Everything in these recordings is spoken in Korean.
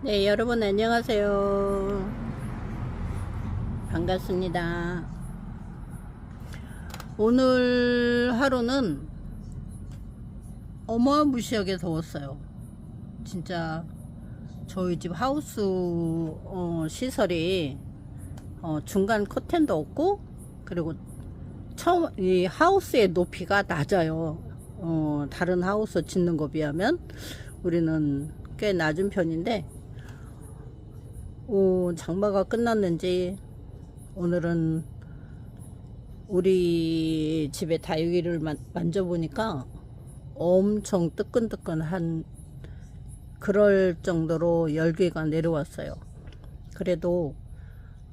네, 여러분 안녕하세요. 반갑습니다. 오늘 하루는 어마무시하게 더웠어요. 진짜 저희 집 하우스 어, 시설이 어, 중간 커튼도 없고 그리고 처음 이 하우스의 높이가 낮아요. 어, 다른 하우스 짓는 거 비하면 우리는 꽤 낮은 편인데 오, 장마가 끝났는지 오늘은 우리 집의 다육이를 만, 만져보니까 엄청 뜨끈뜨끈한 그럴 정도로 열기가 내려왔어요. 그래도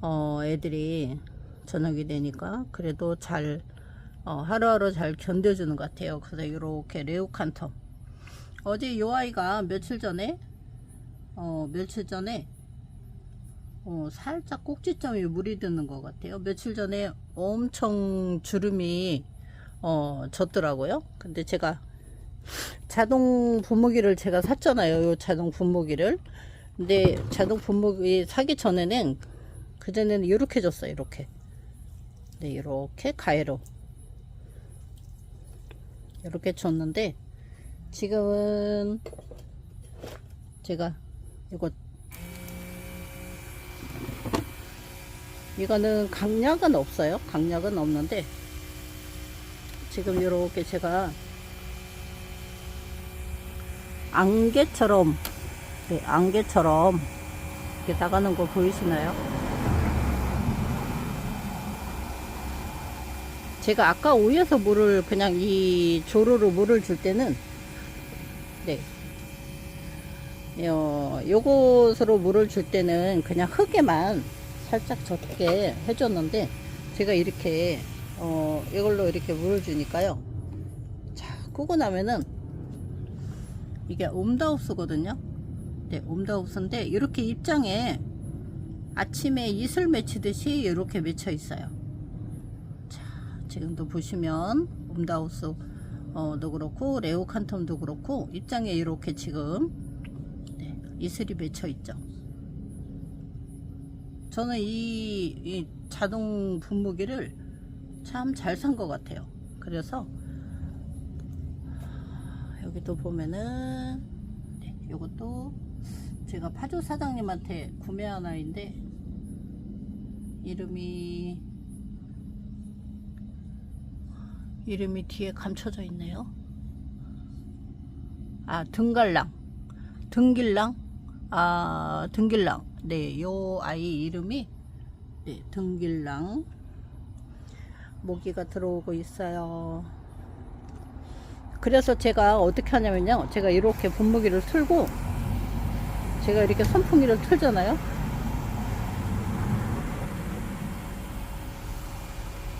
어, 애들이 저녁이 되니까 그래도 잘 어, 하루하루 잘 견뎌주는 것 같아요. 그래서 이렇게 레오칸텀 어제 요 아이가 며칠 전에 어, 며칠 전에 어, 살짝 꼭지점이 물이 드는 것 같아요. 며칠 전에 엄청 주름이 어, 졌더라고요. 근데 제가 자동 분무기를 제가 샀잖아요. 요 자동 분무기를. 근데 자동 분무기 사기 전에는 그전에는 이렇게 줬어요. 이렇게. 네, 이렇게 가해로 이렇게 줬는데 지금은 제가 이거 이거는 강약은 없어요. 강약은 없는데 지금 이렇게 제가 안개처럼 네, 안개처럼 이렇게 나가는 거 보이시나요? 제가 아까 위에서 물을 그냥 이 조로로 물을 줄 때는 네. 어, 요것으로 물을 줄 때는 그냥 흙에만 살짝 젖게 해줬는데 제가 이렇게 어, 이걸로 이렇게 물을 주니까요. 자, 끄고 나면은 이게 옴다우스거든요. 네, 옴다우스인데 이렇게 입장에 아침에 이슬 맺히듯이 이렇게 맺혀 있어요. 자, 지금도 보시면 옴다우스 어도 그렇고 레오 칸텀도 그렇고 입장에 이렇게 지금 네, 이슬이 맺혀 있죠. 저는 이, 이 자동 분무기를 참 잘 산 것 같아요. 그래서 여기도 보면은 네, 요것도 제가 파주 사장님한테 구매한 아이인데 이름이 이름이 뒤에 감춰져 있네요. 아, 등갈랑. 등길랑. 아, 등길랑. 네, 요 아이 이름이 네, 등길랑. 모기가 들어오고 있어요. 그래서 제가 어떻게 하냐면요. 제가 이렇게 분무기를 틀고 제가 이렇게 선풍기를 틀잖아요.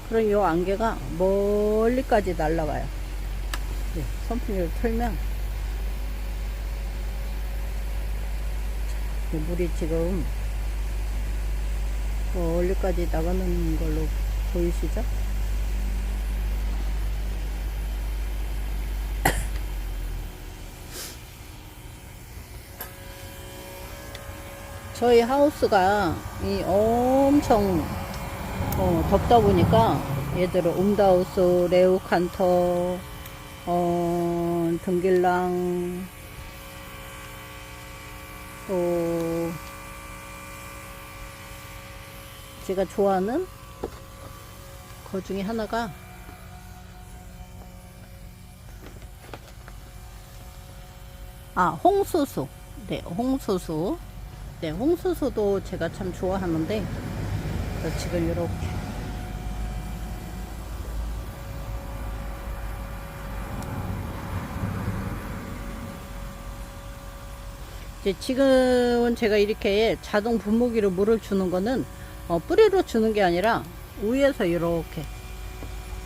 그럼 이 안개가 멀리까지 날아가요. 네, 선풍기를 틀면 이 물이 지금 멀리까지 나가는 걸로 보이시죠? 저희 하우스가 이 엄청 어, 덥다 보니까 얘들은 옴다우스, 레오칸터, 어, 등길랑, 또 제가 좋아하는 거 중에 하나가 아 홍수수. 네 홍수수. 네 홍수수도 제가 참 좋아하는데 지금 이렇게 지금은 제가 이렇게 자동 분무기로 물을 주는 거는 어, 뿌리로 주는 게 아니라 위에서 이렇게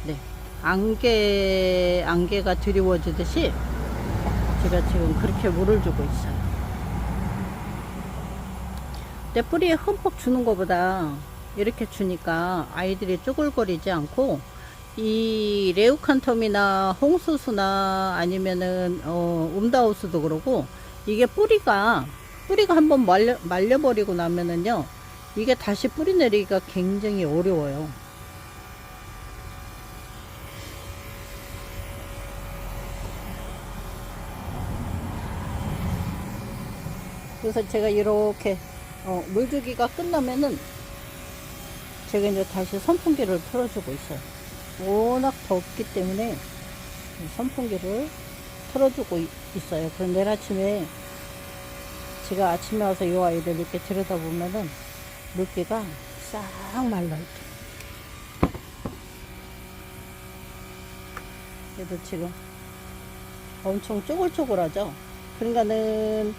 네 안개 안개가 드리워지듯이 제가 지금 그렇게 물을 주고 있어요. 내 뿌리에 흠뻑 주는 것보다 이렇게 주니까 아이들이 쪼글거리지 않고 이 레우칸텀이나 홍수수나 아니면은 어, 움다우스도 그러고 이게 뿌리가 뿌리가 한번 말려, 말려버리고 나면은요, 이게 다시 뿌리 내리기가 굉장히 어려워요. 그래서 제가 이렇게 어, 물주기가 끝나면은 제가 이제 다시 선풍기를 틀어주고 있어요. 워낙 덥기 때문에 선풍기를 틀어주고 있- 있어요. 그럼 내일 아침에 제가 아침에 와서 이 아이들 이렇게 들여다보면은 물기가 싹 말라있죠. 그래도 지금 엄청 쪼글쪼글하죠. 그러니까는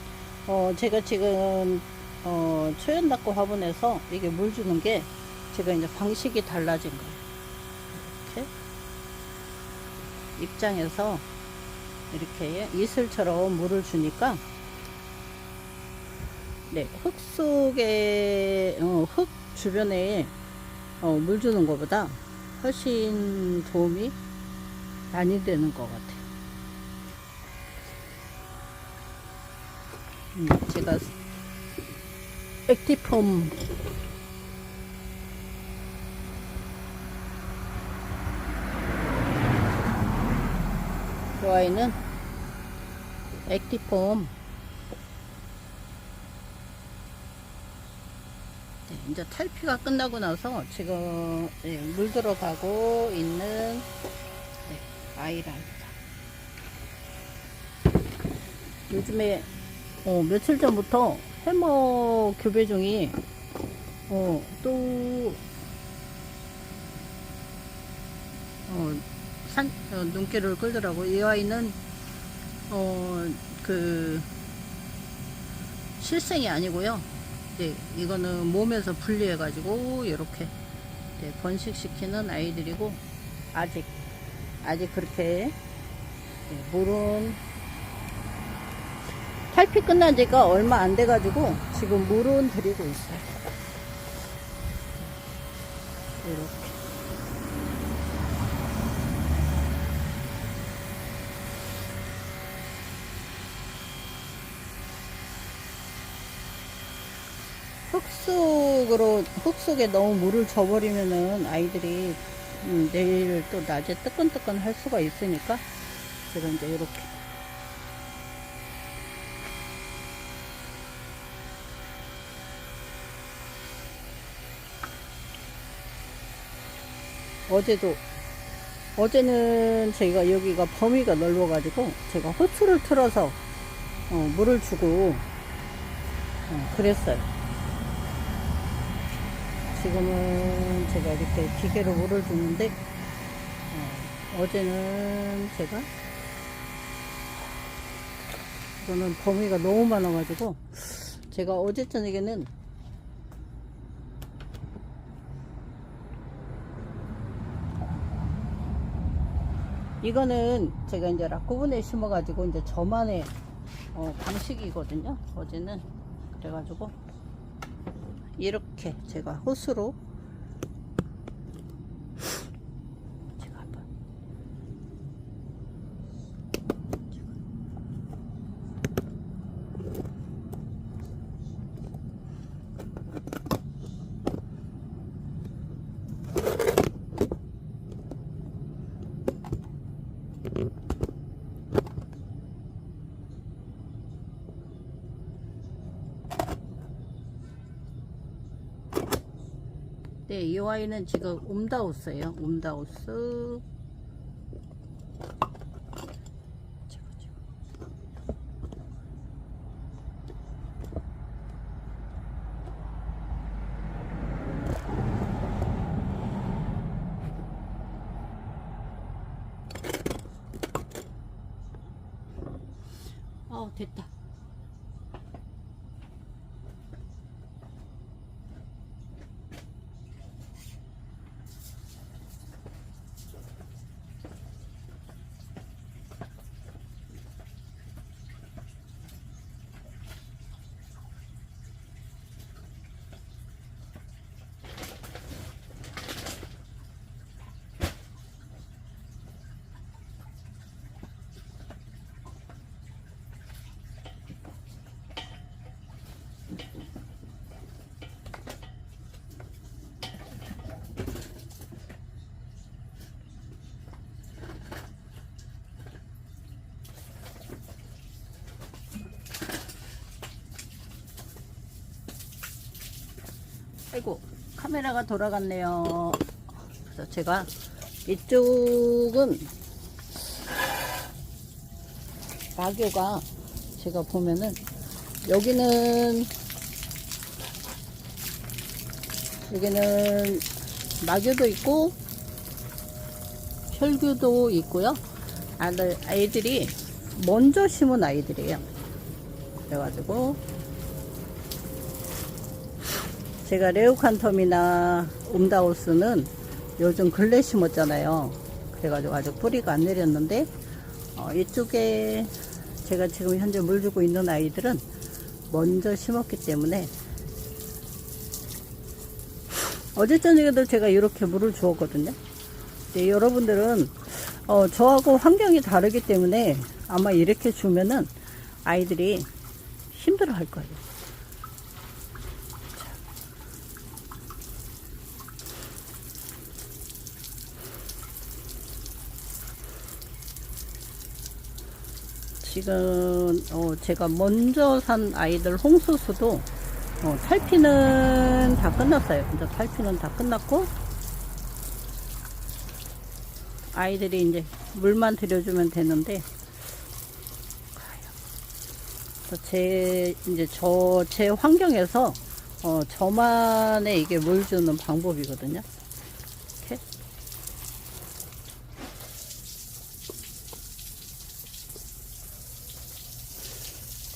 어 제가 지금 어 초연닭고 화분에서 이게 물 주는 게 제가 이제 방식이 달라진 거예요. 이렇게 입장에서 이렇게 이슬처럼 물을 주니까 네, 흙 속에 어, 흙 주변에 어, 물 주는 것보다 훨씬 도움이 많이 되는 것 같아요. 음, 제가 액티폼 이 아이는 액티폼 네, 이제 탈피가 끝나고 나서 지금 네, 물 들어가고 있는 네, 아이랍니다. 요즘에 어, 며칠 전부터 해머 교배종이 어, 또 어, 산, 어, 눈길을 끌더라고. 이 아이는 어, 그 실생이 아니고요. 네, 이거는 몸에서 분리해가지고 이렇게 네, 번식시키는 아이들이고 아직 아직 그렇게 네, 물은 탈피 끝난 지가 얼마 안 돼가지고 지금 물은 드리고 있어요. 이렇게. 흙 속으로 흙 속에 너무 물을 줘버리면은 아이들이 음, 내일 또 낮에 뜨끈뜨끈 할 수가 있으니까 제가 이제 이렇게 어제도 어제는 저희가 여기가 범위가 넓어가지고 제가 호수를 틀어서 어, 물을 주고 어, 그랬어요. 지금은 제가 이렇게 기계로 물을 주는데 어, 어제는 제가 이거는 범위가 너무 많아가지고 제가 어제 저녁에는 이거는 제가 이제 락구분에 심어가지고 이제 저만의 어, 방식이거든요. 어제는 그래가지고 이렇게 제가 호스로 네, 이 아이는 지금 옴다우스예요. 옴다우스. 어, 됐다. 아이고 카메라가 돌아갔네요. 그래서 제가 이쪽은 낙교가 제가 보면은 여기는 여기는 낙교도 있고 혈교도 있고요. 아들 아이들이 먼저 심은 아이들이에요. 그래가지고 제가 레오칸텀이나 움다우스는 요즘 근래 심었잖아요. 그래가지고 아직 뿌리가 안 내렸는데 어, 이쪽에 제가 지금 현재 물 주고 있는 아이들은 먼저 심었기 때문에 어제 저녁에도 제가 이렇게 물을 주었거든요. 근데 여러분들은 어, 저하고 환경이 다르기 때문에 아마 이렇게 주면은 아이들이 힘들어 할 거예요. 지금 어, 제가 먼저 산 아이들 홍수수도 어, 탈피는 다 끝났어요. 근데 탈피는 다 끝났고 아이들이 이제 물만 들여주면 되는데 제 이제 저 제 환경에서 어, 저만의 이게 물 주는 방법이거든요. 이렇게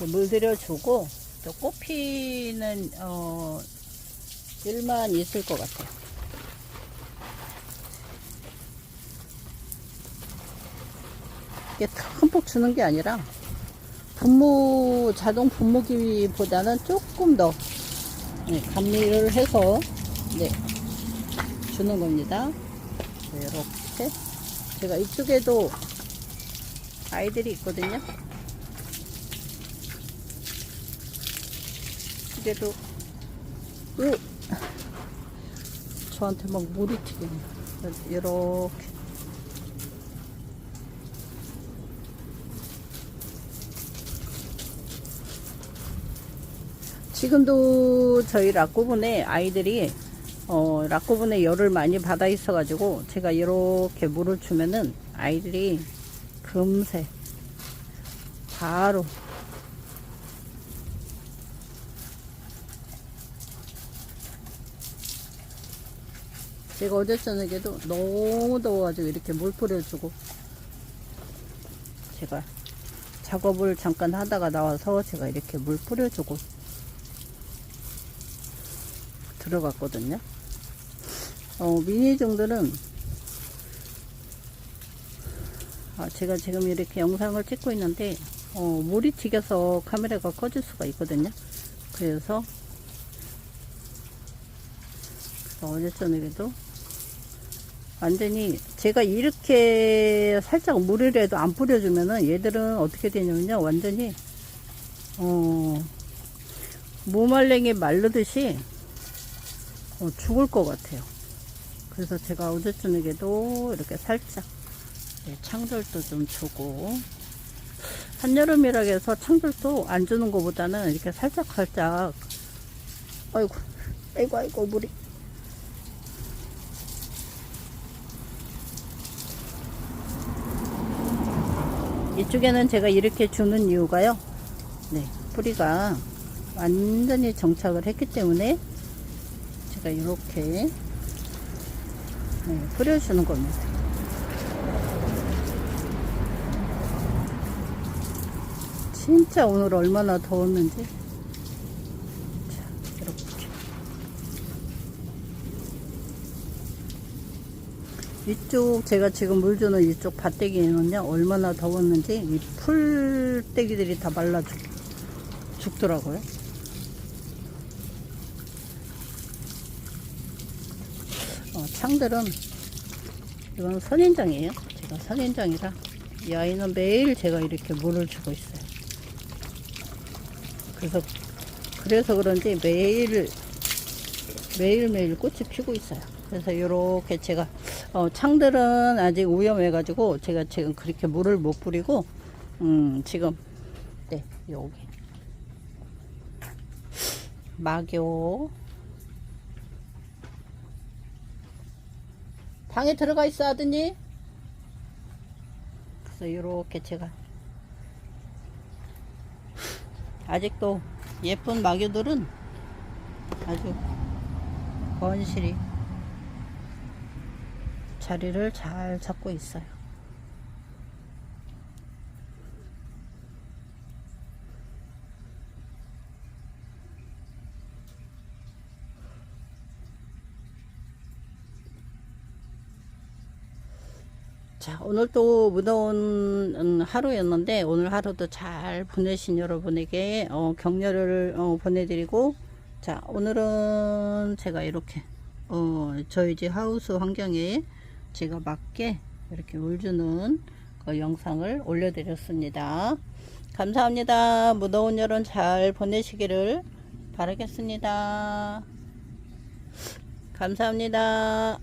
물 들여주고 또 꽃피는 어, 일만 있을 것 같아요. 이게 듬뿍 주는 게 아니라 분무 자동 분무기보다는 조금 더 네, 감미를 해서 네, 주는 겁니다. 네, 이렇게 제가 이쪽에도 아이들이 있거든요. 이게도 으, 저한테 막 물이 튀기네. 이렇게 지금도 저희 락구분에 아이들이 어, 락구분에 열을 많이 받아 있어 가지고 제가 이렇게 물을 주면은 아이들이 금세 바로 제가 어제 저녁에도 너무 더워가지고 이렇게 물 뿌려주고 제가 작업을 잠깐 하다가 나와서 제가 이렇게 물 뿌려주고 들어갔거든요. 어, 미니 정도는 아, 제가 지금 이렇게 영상을 찍고 있는데 어, 물이 튀겨서 카메라가 꺼질 수가 있거든요. 그래서 어제 저녁에도 완전히 제가 이렇게 살짝 물이라도 안 뿌려주면은 얘들은 어떻게 되냐면요 완전히 어 무말랭이 마르듯이 어, 죽을 것 같아요. 그래서 제가 어제 저녁에도 이렇게 살짝 네, 창절도 좀 주고 한여름이라 해서 창절도 안 주는 것보다는 이렇게 살짝 살짝 아이고 아이고 아이고 물이 이쪽에는 제가 이렇게 주는 이유가요 네 뿌리가 완전히 정착을 했기 때문에 제가 이렇게 네, 뿌려주는 겁니다. 진짜 오늘 얼마나 더웠는지. 자, 이렇게. 이쪽 제가 지금 물 주는 이쪽 밭대기에는요 얼마나 더웠는지 이 풀떼기들이 다 말라 죽, 죽더라고요. 어, 창들은 이건 선인장이에요. 제가 선인장이라 이 아이는 매일 제가 이렇게 물을 주고 있어요. 그래서 그래서 그런지 매일 매일 매일 꽃이 피고 있어요. 그래서 이렇게 제가 어, 창들은 아직 위험해가지고 제가 지금 그렇게 물을 못 뿌리고 음, 지금 네 여기. 마교 방에 들어가 있어 아드니 그래서 이렇게 제가. 아직도 예쁜 마교들은 아주 건실히 자리를 잘 잡고 있어요. 자, 오늘 또 무더운 음, 하루였는데 오늘 하루도 잘 보내신 여러분에게 어, 격려를 어, 보내드리고 자, 오늘은 제가 이렇게 어, 저희 집 하우스 환경에 제가 맞게 이렇게 물 주는 그 영상을 올려드렸습니다. 감사합니다. 무더운 여름 잘 보내시기를 바라겠습니다. 감사합니다.